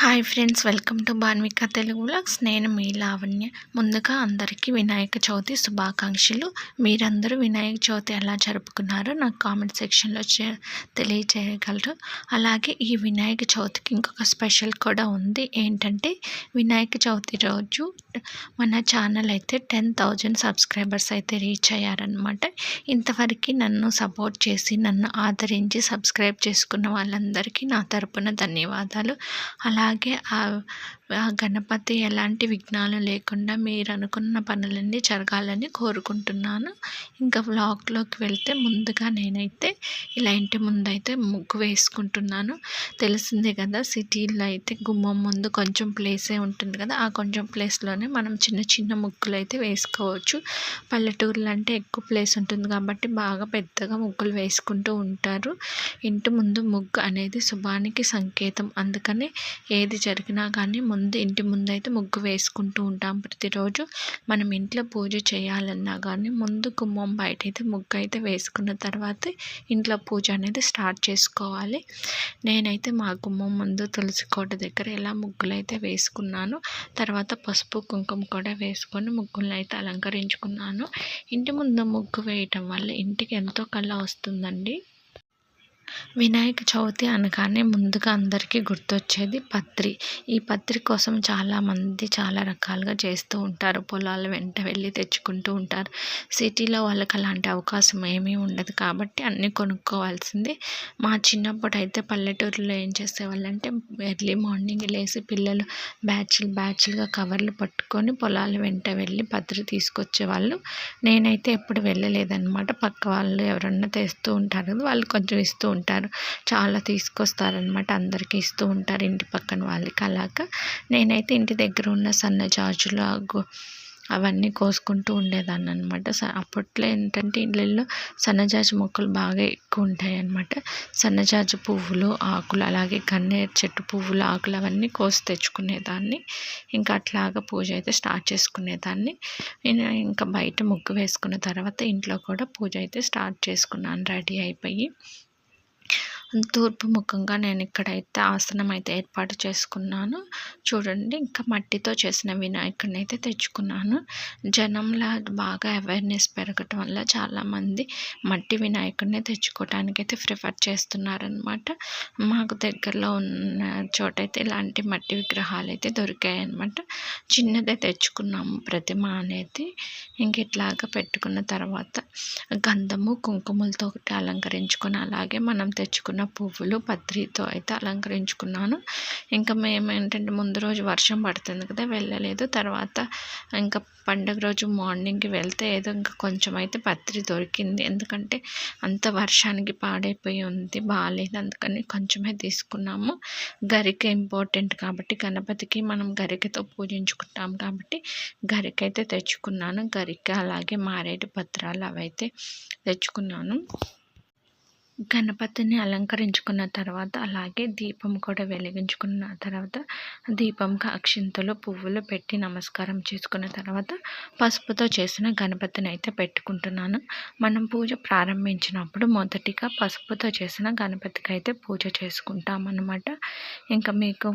Hi friends welcome to Banvika Telugu vlogs నేను మీ లావణ్య. ముందుగా అందరికీ వినాయక చవితి శుభాకాంక్షలు. మీరందరూ వినాయక చవితి ఎలా జరుపుకున్నారో నాకు కామెంట్ సెక్షన్లో తెలియజేయగలరు అలాగే ఈ వినాయక చవితికి ఇంకొక స్పెషల్ కూడా ఉంది. ఏంటంటే వినాయక చవితి రోజు మన ఛానల్ అయితే టెన్ థౌజండ్ సబ్స్క్రైబర్స్ అయితే రీచ్ అయ్యారనమాట ఇంతవరకు నన్ను సపోర్ట్ చేసి నన్ను ఆదరించి సబ్స్క్రైబ్ చేసుకున్న వాళ్ళందరికీ నా తరపున ధన్యవాదాలు. అలా అలాగే ఆ గణపతి ఎలాంటి విఘ్నాలు లేకుండా మీరు అనుకున్న పనులన్నీ జరగాలని కోరుకుంటున్నాను. ఇంకా వ్లాగ్లోకి వెళ్తే ముందుగా నేనైతే ఇలా ఇంటి ముందు అయితే ముగ్గు వేసుకుంటున్నాను. తెలిసిందే కదా సిటీలో అయితే గుమ్మం ముందు కొంచెం ప్లేసే ఉంటుంది కదా ఆ కొంచెం ప్లేస్లోనే మనం చిన్న చిన్న ముగ్గులు అయితే వేసుకోవచ్చు. పల్లెటూర్లు అంటే ఎక్కువ ప్లేస్ ఉంటుంది కాబట్టి బాగా పెద్దగా ముగ్గులు వేసుకుంటూ ఉంటారు. ఇంటి ముందు ముగ్గు అనేది శుభానికి సంకేతం. అందుకని ఏది జరిగినా కానీ ముందు ఇంటి ముందు అయితే ముగ్గు వేసుకుంటూ ఉంటాం. ప్రతిరోజు మనం ఇంట్లో పూజ చేయాలన్నా కానీ ముందు గుమ్మం బయట అయితే ముగ్గు అయితే వేసుకున్న తర్వాత ఇంట్లో పూజ అనేది స్టార్ట్ చేసుకోవాలి. నేనైతే మా గుమ్మం ముందు తులసి కోట దగ్గర ఇలా ముగ్గులు అయితే వేసుకున్నాను. తర్వాత పసుపు కుంకుమ కూడా వేసుకొని ముగ్గులను అయితే అలంకరించుకున్నాను. ఇంటి ముందు ముగ్గు వేయటం వల్ల ఇంటికి ఎంతో కళ వస్తుందండి. వినాయక చవితి అనగానే ముందుగా అందరికీ గుర్తొచ్చేది పత్రి. ఈ పత్రి కోసం చాలామంది చాలా రకాలుగా చేస్తూ ఉంటారు. పొలాల వెంట వెళ్ళి తెచ్చుకుంటూ ఉంటారు. సిటీలో వాళ్ళకి అలాంటి అవకాశం ఏమీ ఉండదు కాబట్టి అన్నీ కొనుక్కోవాల్సింది. మా చిన్నప్పుడు అయితే పల్లెటూరులో ఏం చేసేవాళ్ళంటే ఎర్లీ మార్నింగ్ లేచి పిల్లలు బ్యాచ్లు బ్యాచ్లుగా కవర్లు పట్టుకొని పొలాల వెంట వెళ్ళి పత్రి తీసుకొచ్చేవాళ్ళు. నేనైతే ఎప్పుడు వెళ్ళలేదన్నమాట. పక్క వాళ్ళు ఎవరన్నా తెస్తూ ఉంటారు వాళ్ళు కొంచెం ఇస్తూ ఉంటారు. చాలా తీసుకొస్తారనమాట అందరికీ ఇస్తూ ఉంటారు ఇంటి పక్కన వాళ్ళకి అలాగా. నేనైతే ఇంటి దగ్గర ఉన్న సన్నజాజులు అవన్నీ కోసుకుంటూ ఉండేదాన్ని అనమాట అప్పట్లో ఏంటంటే ఇళ్ళల్లో సన్నజాజి మొక్కలు బాగా ఎక్కువ ఉంటాయి అనమాట సన్నజాజి పువ్వులు ఆకులు అలాగే గన్నేరు చెట్టు పువ్వులు ఆకులు అవన్నీ కోసి తెచ్చుకునేదాన్ని. ఇంకా అట్లాగా పూజ అయితే స్టార్ట్ చేసుకునేదాన్ని. నేను ఇంకా బయట ముగ్గు వేసుకున్న తర్వాత ఇంట్లో కూడా పూజ అయితే స్టార్ట్ చేసుకున్నాను రెడీ అయిపోయి. తూర్పు ముఖంగా నేను ఇక్కడైతే ఆసనం అయితే ఏర్పాటు చేసుకున్నాను. చూడండి ఇంకా మట్టితో చేసిన వినాయకుడిని అయితే తెచ్చుకున్నాను. జనంలా బాగా అవేర్నెస్ పెరగటం వల్ల చాలామంది మట్టి వినాయకుడిని తెచ్చుకోవడానికి అయితే ప్రిఫర్ చేస్తున్నారనమాట మాకు దగ్గరలో ఉన్న చోట అయితే ఇలాంటి మట్టి విగ్రహాలు అయితే దొరికాయి అనమాట చిన్నదే తెచ్చుకున్నాము ప్రతిమ అనేది. ఇంక ఇట్లాగా పెట్టుకున్న తర్వాత గంధము కుంకుమలతో అలంకరించుకొని అలాగే మనం తెచ్చుకున్న ఉన్న పువ్వులు పత్రితో అయితే అలంకరించుకున్నాను. ఇంకా మేము ఏంటంటే ముందు రోజు వర్షం పడుతుంది కదా వెళ్ళలేదు. తర్వాత ఇంకా పండుగ రోజు మార్నింగ్కి వెళ్తే ఏదో ఇంకా కొంచెం అయితే పత్రి దొరికింది. ఎందుకంటే అంత వర్షానికి పాడైపోయి ఉంది బాగాలేదు అందుకని కొంచెమే తీసుకున్నాము. గరిక ఇంపార్టెంట్ కాబట్టి గణపతికి మనం గరికతో పూజించుకుంటాం కాబట్టి గరిక అయితే తెచ్చుకున్నాను. గరిక అలాగే మారేడు పత్రాలు అవైతే తెచ్చుకున్నాను. గణపతిని అలంకరించుకున్న తర్వాత అలాగే దీపం కూడా వెలిగించుకున్న తర్వాత దీపంకి అక్షింతలు పువ్వులు పెట్టి నమస్కారం చేసుకున్న తర్వాత పసుపుతో చేసిన గణపతిని అయితే పెట్టుకుంటున్నాను. మనం పూజ ప్రారంభించినప్పుడు మొదటిగా పసుపుతో చేసిన గణపతికి అయితే పూజ చేసుకుంటాం అన్నమాట ఇంకా మీకు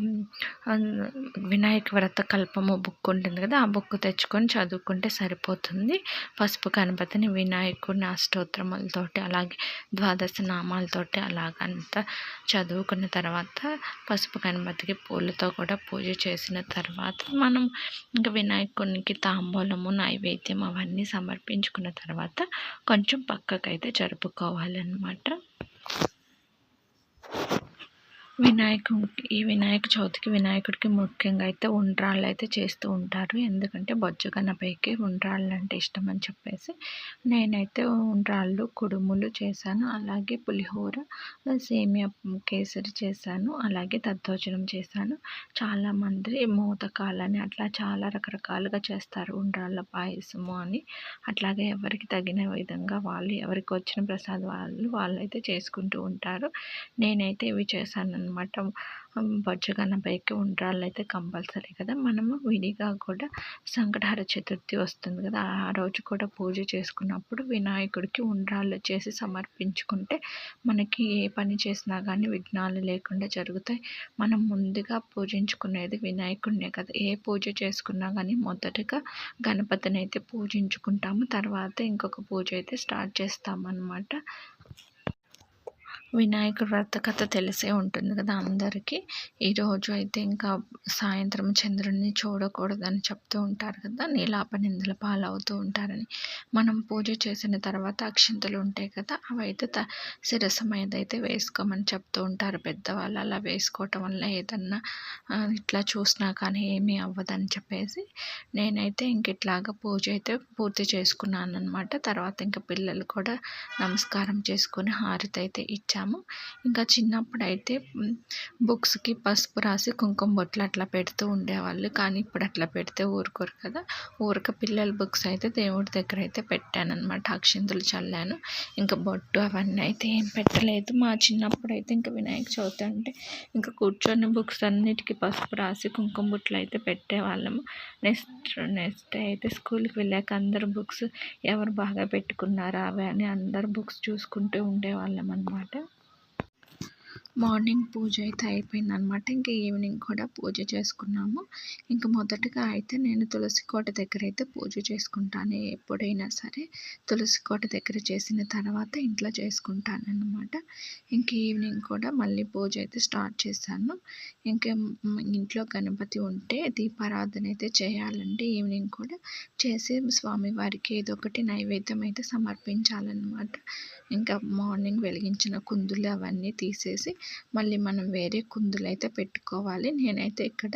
వినాయక వ్రత కల్పము బుక్ ఉంటుంది కదా ఆ బుక్ తెచ్చుకొని చదువుకుంటే సరిపోతుంది. పసుపు గణపతిని వినాయకుడిని అష్టోత్తరములతోటి అలాగే ద్వాదశ నామాలతోటి అలాగంతా చదువుకున్న తర్వాత పసుపు గణపతికి పూలతో కూడా పూజ చేసిన తర్వాత మనం ఇంకా వినాయకునికి తాంబూలము నైవేద్యం అవన్నీ సమర్పించుకున్న తర్వాత కొంచెం పక్కకైతే జరుపుకోవాలన్నమాట. వినాయకుడికి ఈ వినాయక చవితికి వినాయకుడికి ముఖ్యంగా అయితే ఉండ్రాళ్ళు అయితే చేస్తూ ఉంటారు. ఎందుకంటే బొజ్జు గణపైకి ఉండ్రాళ్ళు అంటే ఇష్టం అని చెప్పేసి నేనైతే ఉండ్రాళ్ళు కుడుములు చేశాను. అలాగే పులిహోర సేమియా కేసరి చేశాను. అలాగే దద్దోజనం చేశాను. చాలామంది మోదకాలని అట్లా చాలా రకరకాలుగా చేస్తారు ఉండ్రాళ్ళ పాయసము అని. అట్లాగే ఎవరికి తగిన విధంగా వాళ్ళు ఎవరికి వచ్చిన ప్రసాద్ వాళ్ళు వాళ్ళైతే చేసుకుంటూ ఉంటారు. నేనైతే ఇవి చేశాను అనమాట బొజ్జ పైకి ఉండ్రాళ్ళు అయితే కంపల్సరీ కదా. మనము విడిగా కూడా సంకటహర చతుర్థి వస్తుంది కదా. ఆ రోజు కూడా పూజ చేసుకున్నప్పుడు వినాయకుడికి ఉండ్రాళ్ళు చేసి సమర్పించుకుంటే మనకి ఏ పని చేసినా కానీ విఘ్నాలు లేకుండా జరుగుతాయి. మనం ముందుగా పూజించుకునేది వినాయకుడినే కదా. ఏ పూజ చేసుకున్నా కానీ మొదటగా గణపతిని అయితే పూజించుకుంటాము. తర్వాత ఇంకొక పూజ అయితే స్టార్ట్ చేస్తామన్నమాట. వినాయకుడు వ్రత కథ తెలిసే ఉంటుంది కదా అందరికీ. ఈరోజు అయితే ఇంకా సాయంత్రం చంద్రుడిని చూడకూడదని చెప్తూ ఉంటారు కదా నీలాప నిందల పాలవుతూ ఉంటారని. మనం పూజ చేసిన తర్వాత అక్షింతలు ఉంటాయి కదా అవి అయితే త శిరస మీద అయితే వేసుకోమని చెప్తూ ఉంటారు పెద్దవాళ్ళు. అలా వేసుకోవటం వల్ల ఏదన్నా ఇట్లా చూసినా కానీ ఏమీ అవ్వదని చెప్పేసి నేనైతే ఇంక ఇట్లాగా పూజ అయితే పూర్తి చేసుకున్నాను అనమాట తర్వాత ఇంకా పిల్లలు కూడా నమస్కారం చేసుకొని హారతి అయితే ఇచ్చాము ఇంకా చిన్నప్పుడు అయితే బుక్స్కి పసుపు రాసి కుంకుమ బొట్లు అట్లా పెడుతూ ఉండేవాళ్ళు. కానీ ఇప్పుడు అట్లా పెడితే ఊరుకోరు కదా. ఊరక పిల్లల బుక్స్ అయితే దేవుడి దగ్గర అయితే పెట్టాను అనమాట అక్షింతలు చల్లాను. ఇంకా బొట్టు అవన్నీ అయితే ఏం పెట్టలేదు. మా చిన్నప్పుడు అయితే ఇంకా వినాయక చవితి అంటే ఇంకా కూర్చొని బుక్స్ అన్నిటికీ పసుపు రాసి కుంకుమ బొట్లు అయితే పెట్టేవాళ్ళము. నెక్స్ట్ నెక్స్ట్ అయితే స్కూల్కి వెళ్ళాక అందరు బుక్స్ ఎవరు బాగా పెట్టుకున్నారా అవి అని అందరు బుక్స్ చూసుకుంటూ ఉండేవాళ్ళం అనమాట మార్నింగ్ పూజ అయితే అయిపోయింది అనమాట ఇంకా ఈవినింగ్ కూడా పూజ చేసుకున్నాము. ఇంకా మొదటగా అయితే నేను తులసి కోట దగ్గర అయితే పూజ చేసుకుంటాను. ఎప్పుడైనా సరే తులసి కోట దగ్గర చేసిన తర్వాత ఇంట్లో చేసుకుంటాను అనమాట ఇంక ఈవినింగ్ కూడా మళ్ళీ పూజ అయితే స్టార్ట్ చేశాను. ఇంకా ఇంట్లో గణపతి ఉంటే దీపారాధన అయితే చేయాలంటే ఈవినింగ్ కూడా చేసి స్వామివారికి ఏదో ఒకటి నైవేద్యం అయితే సమర్పించాలన్నమాట. ఇంకా మార్నింగ్ వెలిగించిన కుందులు అవన్నీ తీసేసి మళ్ళీ మనం వేరే కుందులు అయితే పెట్టుకోవాలి. నేనైతే ఇక్కడ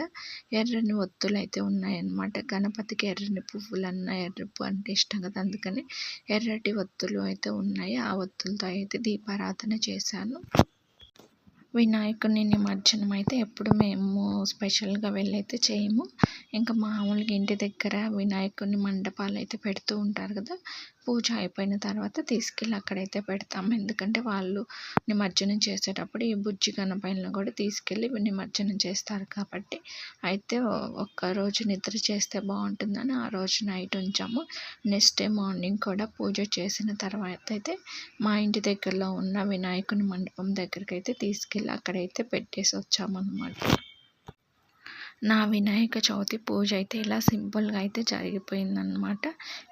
ఎర్రని ఒత్తులు అయితే ఉన్నాయన్నమాట. గణపతికి ఎర్రని పువ్వులన్న ఎర్రపు అంటే ఇష్టం కదా అందుకని ఎర్రటి ఒత్తులు అయితే ఉన్నాయి. ఆ ఒత్తులతో అయితే దీపారాధన చేశాను. వినాయకుని నిమజ్జనం అయితే ఎప్పుడు మేము స్పెషల్గా వెళ్ళైతే చేయము. ఇంకా మామూలుగా ఇంటి దగ్గర వినాయకుని మండపాలు అయితే పెడుతూ ఉంటారు కదా పూజ అయిపోయిన తర్వాత తీసుకెళ్ళి అక్కడైతే పెడతాము. ఎందుకంటే వాళ్ళు నిమజ్జనం చేసేటప్పుడు ఈ బుజ్జి గణపైన కూడా తీసుకెళ్ళి నిమజ్జనం చేస్తారు కాబట్టి అయితే ఒక్కరోజు నిద్ర చేస్తే బాగుంటుందని ఆ రోజు నైట్ ఉంచాము. నెక్స్ట్ డే మార్నింగ్ కూడా పూజ చేసిన తర్వాత అయితే మా ఇంటి దగ్గరలో ఉన్న వినాయకుని మండపం దగ్గరికి అయితే తీసుకెళ్ళి అక్కడైతే పెట్టేసి వచ్చామన్నమాట. నా వినాయక చవితి పూజ అయితే ఇలా సింపుల్గా అయితే జరిగిపోయిందనమాట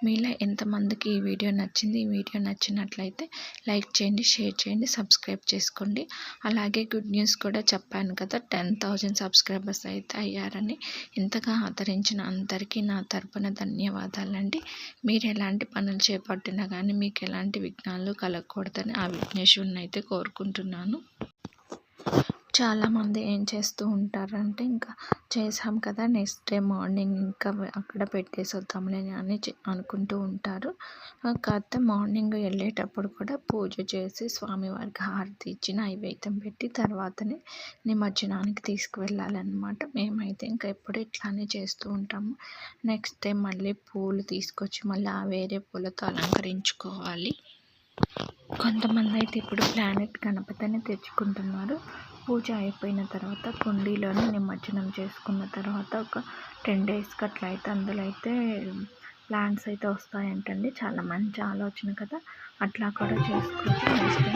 మీలో ఎంతమందికి ఈ వీడియో నచ్చింది? ఈ వీడియో నచ్చినట్లయితే లైక్ చేయండి షేర్ చేయండి సబ్స్క్రైబ్ చేసుకోండి. అలాగే గుడ్ న్యూస్ కూడా చెప్పాను కదా టెన్ థౌజండ్ సబ్స్క్రైబర్స్ అయితే అయ్యారని. ఇంతగా ఆదరించిన అందరికీ నా తరపున ధన్యవాదాలండి. మీరు ఎలాంటి పనులు చేపట్టినా కానీ మీకు ఎలాంటి విఘ్నాలు కలగకూడదని ఆ విఘ్నేశ్వరుని అయితే కోరుకుంటున్నాను. చాలామంది ఏం చేస్తూ ఉంటారంటే ఇంకా చేసాం కదా నెక్స్ట్ డే మార్నింగ్ ఇంకా అక్కడ పెట్టేసి వద్దాంలే అని అనుకుంటూ ఉంటారు. కాకపోతే మార్నింగ్ వెళ్ళేటప్పుడు కూడా పూజ చేసి స్వామివారికి హారతి ఇచ్చి నైవేద్యం పెట్టి తర్వాతనే నిమజ్జనానికి తీసుకువెళ్ళాలన్నమాట. మేమైతే ఇంకా ఎప్పుడు ఇట్లానే చేస్తూ ఉంటాము. నెక్స్ట్ డే మళ్ళీ పూలు తీసుకొచ్చి మళ్ళీ ఆ వేరే పూలతో అలంకరించుకోవాలి. కొంతమంది అయితే ఇప్పుడు ప్లానెట్ గణపతిని తెచ్చుకుంటున్నారు. పూజ అయిపోయిన తర్వాత కుండీలోనే నిమజ్జనం చేసుకున్న తర్వాత ఒక టెన్ డేస్కి అట్లా అయితే అందులో అయితే ప్లాంట్స్ అయితే వస్తాయంటండి. చాలా మంచి ఆలోచన కదా. అట్లా కూడా చేసుకోవచ్చు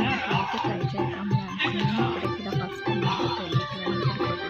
అట్లా అయితే ట్రై చేద్దాము అనుకున్నాను. ఇప్పుడు ఫస్ట్